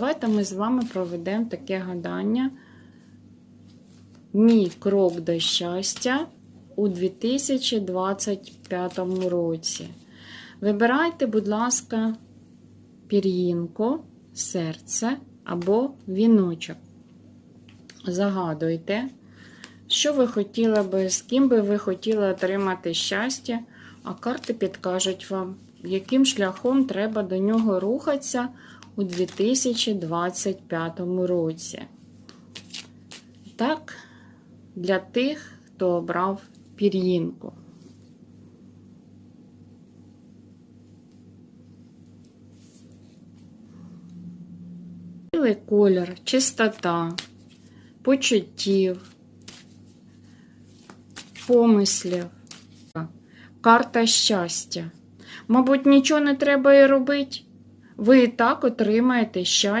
Давайте ми з вами проведемо таке гадання. Мій крок до щастя у 2025 році. Вибирайте, будь ласка, пір'їнку, серце або віночок. Загадуйте, що ви хотіли би, з ким би ви хотіли отримати щастя, а карти підкажуть вам, яким шляхом треба до нього рухатися у 2025 році. Так, для тих, хто обрав пір'їнку. Білий колір, чистота, почуттів, помислів, карта щастя. Мабуть, нічого не треба і робити. Ви і так отримаєте щастя.